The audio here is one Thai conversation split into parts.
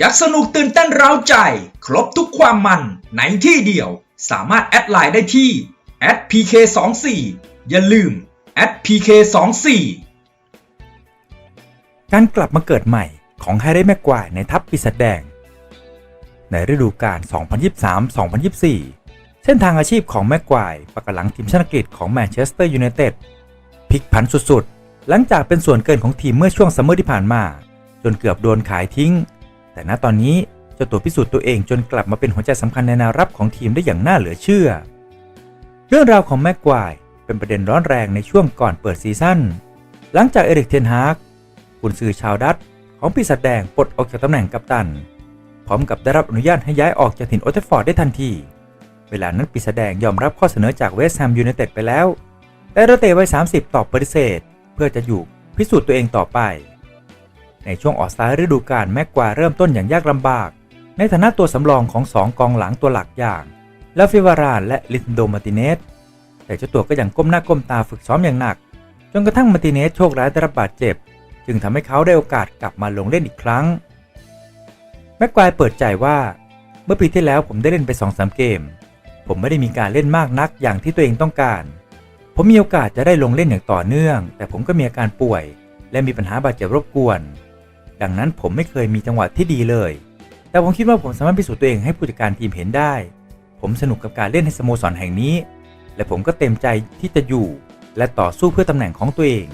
ยักสนุกตื่นเต้นเร้าใจ ครบทุกความมันในที่เดียว สามารถแอดไลน์ได้ที่ @pk24 อย่าลืม @pk24 การกลับมาเกิดใหม่ของแฮร์รี่แม็กควายในทัพปีศาจแดง ในฤดูกาล 2023-2024 เส้นทางอาชีพของแม็กควายประกหลังทีมชาติอังกฤษของแมนเชสเตอร์ยูไนเต็ดพลิกผันสุดๆ หลังจากเป็นส่วนเกินของทีมเมื่อช่วงซัมเมอร์ที่ผ่านมา จนเกือบโดนขายทิ้ง แต่ณตอนนี้เจ้าตัวพิสูจน์ตัวเองจนกลับมาเป็นหัวใจสำคัญในแนวรับของทีมได้อย่างน่าเหลือเชื่อ เรื่องราวของแม็กควายเป็นประเด็นร้อนแรงในช่วงก่อนเปิดซีซั่นหลังจากเอริกเทนฮากกุนซือชาวดัตช์ของปีศาจแดงปลดออกจากตำแหน่งกัปตัน พร้อมกับได้รับอนุญาตให้ย้ายออกจากถิ่นโอเทฟฟอร์ดได้ทันที เวลานั้นปีศาจแดงยอมรับข้อเสนอจากเวสต์แฮมยูไนเต็ดไปแล้วแต่นักเตะวัย30 ตอบปฏิเสธ เพื่อจะอยู่พิสูจน์ตัวเองต่อไป ในช่วงออกสตาร์ฤดูกาลแม็กควาเริ่มต้นอย่างยากลำบาก ในฐานะตัวสำรองของสองกองหลังตัวหลักอย่างลาฟิวารานและลินโดมาติเนสแต่เจ้าตัวก็ยังก้มหน้าก้มตาฝึกซ้อมอย่างหนัก จนกระทั่งมาติเนสโชคร้ายได้รับบาดเจ็บ จึงทำให้เขาได้โอกาสกลับมาลงเล่นอีกครั้ง แม็กควายเปิดใจว่า เมื่อปีที่แล้วผมได้เล่นไป2-3เกม ผมไม่ได้มีการเล่นมากนักอย่างที่ตัวเองต้องการ ผมมีโอกาสจะได้ลงเล่นอย่างต่อเนื่อง แต่ผมก็มีอาการป่วย และมีปัญหาบาดเจ็บรบกวน ดังนั้นผมไม่เคยมีจังหวะที่ดีเลย แต่ผมคิดว่าผมสามารถพิสูจน์ตัวเองให้ผู้จัดการทีมเห็นได้ ผมสนุกกับการเล่นในสโมสรแห่งนี้ และผมก็เต็มใจที่จะอยู่ และต่อสู้เพื่อตำแหน่งของตัวเอง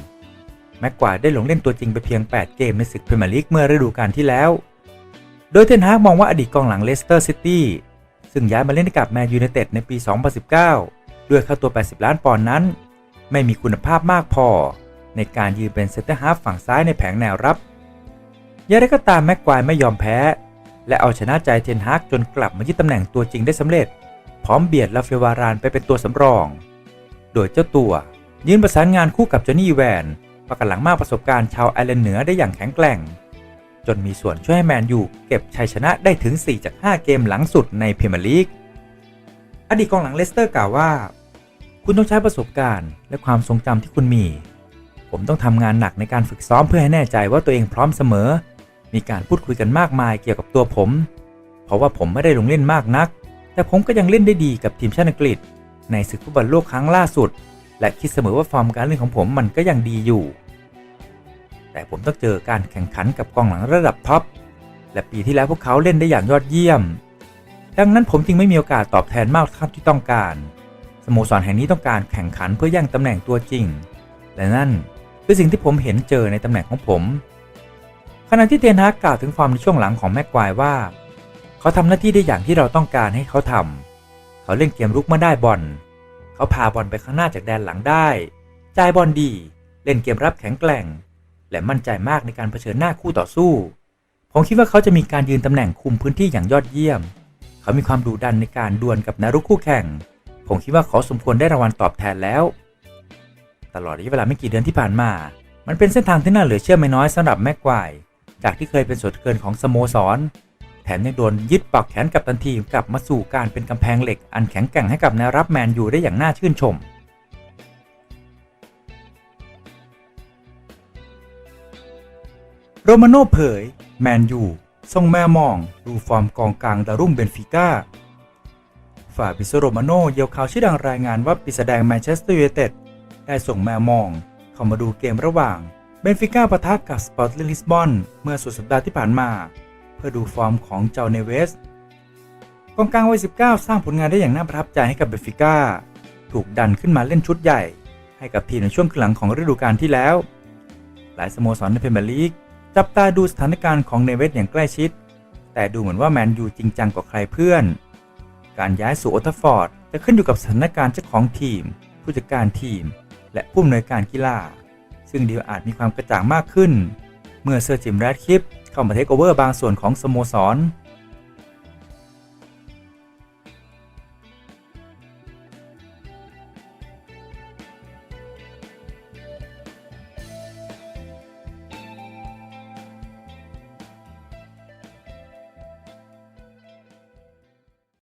แม็กควาได้ลงเล่นตัวจริงไปเพียง 8 เกมในศึกพรีเมียร์ลีกเมื่อฤดูกาลที่แล้ว โดยเทนฮากมองว่าอดีตกองหลังเลสเตอร์ซิตี้ซึ่งย้ายมาเล่นกับแมนยูไนเต็ดในปี 2019 ด้วยค่าตัว 80 ล้านปอนด์นั้น ไม่มีคุณภาพมากพอ ในการยืนเป็นเซนเตอร์ฮาฟฝั่งซ้ายในแผงแนวรับ อย่างไรก็ตามแม็กควายไม่ยอมแพ้ และเอาชนะใจเทนฮากจนกลับมายึดตำแหน่งตัวจริงได้สำเร็จ พร้อมเบียดลาเฟวารานไปเป็นตัวสำรอง โดยเจ้าตัวยืนประสานงานคู่กับจอห์นนี่แวนประกันหลังมากประสบการณ์ชาวไอร์แลนด์เหนือได้อย่างแข็งแกร่ง จนมีส่วนช่วยให้แมนยูเก็บชัยชนะได้ถึง 4 จาก 5 เกมหลังสุดในพรีเมียร์ลีกอดีตกองหลังเลสเตอร์กล่าวว่า คุณต้องใช้ประสบการณ์ และความทรงจำที่คุณมี ผมต้องทำงานหนักในการฝึกซ้อมเพื่อให้แน่ใจว่าตัวเองพร้อมเสมอ มีการพูดคุยกันมากมายเกี่ยวกับตัวผม เพราะว่าผมไม่ได้ลงเล่นมากนัก แต่ผมก็ยังเล่นได้ดีกับทีมชาติอังกฤษ ในศึกฟุตบอลโลกครั้งล่าสุด และคิดเสมอว่าฟอร์มการเล่นของผมมันก็ยังดีอยู่ แต่ผมต้องเจอการแข่งขันกับกองหลังระดับท็อป และปีที่แล้วพวกเขาเล่นได้อย่างยอดเยี่ยม ดังนั้นผมจึงไม่มีโอกาสตอบแทนมากเท่าที่ต้องการ สโมสรแห่งนี้ต้องการแข่งขันเพื่อแย่งตำแหน่งตัวจริง และนั่นคือสิ่งที่ผมเห็นเจอในตำแหน่งของผม ณะที่เทนฮากกล่าวถึงฟอร์มในช่วงหลังของแม็กควายว่า เขาทำหน้าที่ได้อย่างที่เราต้องการให้เขาทำเขาเล่นเกมรุกมาได้บอล เขาพาบอลไปข้างหน้าจากแดนหลังได้ จ่ายบอลดี เล่นเกมรับแข็งแกร่ง และมั่นใจมากในการเผชิญหน้าคู่ต่อสู้ ผมคิดว่าเขาจะมีการยืนตำแหน่งคุมพื้นที่อย่างยอดเยี่ยม เขามีความดุดันในการดวลกับนารุกคู่แข่ง ผมคิดว่าเขาสมควรได้รางวัลตอบแทนแล้ว ตลอดระยะเวลาไม่กี่เดือนที่ผ่านมา มันเป็นเส้นทางที่น่าเหลือเชื่อไม่น้อยสำหรับแม็กควาย จากที่เคยเป็นส่วนเกินของสโมสร แถมยังโดนยึดปากแขนกับตันทีกลับมาสู่การเป็นกำแพงเหล็ก อันแข็งแกร่งให้กับแนวรับแมนยูได้อย่างน่าชื่นชมโรมาโน่เผย แมนยูส่งแม่มอง ดูฟอร์มกองกลางดารุ่มเบนฟิก้าฝ่ายบิโซโรมาโน่เยียวข่าวชื่อดังรายงานว่าปีศาจแดงแมนเชสเตอร์ยูไนเต็ดได้ส่งแมวมอง เข้ามาดูเกมระหว่าง เบนฟิก้าปะทะกับสปอร์ตลิสบอนเมื่อสุดสัปดาห์ที่ผ่านมา เพื่อดูฟอร์มของเจ้าเนเวสกองกลางวัย 19 สร้างผลงานได้อย่างน่าประทับใจให้กับเบนฟิก้าถูกดันขึ้นมาเล่นชุดใหญ่ ให้กับทีมในช่วงครึ่งหลังของฤดูกาลที่แล้ว หลายสโมสรในพรีเมียร์ลีกจับตาดูสถานการณ์ของเนเวสอย่างใกล้ชิด แต่ดูเหมือนว่าแมนยูจริงจังกว่าใครเพื่อน การย้ายสู่โอทัฟฟอร์ดจะขึ้นอยู่กับสถานการณ์เจ้าของทีม ผู้จัดการทีม และผู้อำนวยการกีฬา ซึ่งเดียวอาจมีความกระจ่างมากขึ้น เมื่อเซอร์จิมแรดคลิปเข้ามาเทคโอเวอร์บางส่วนของสโมสร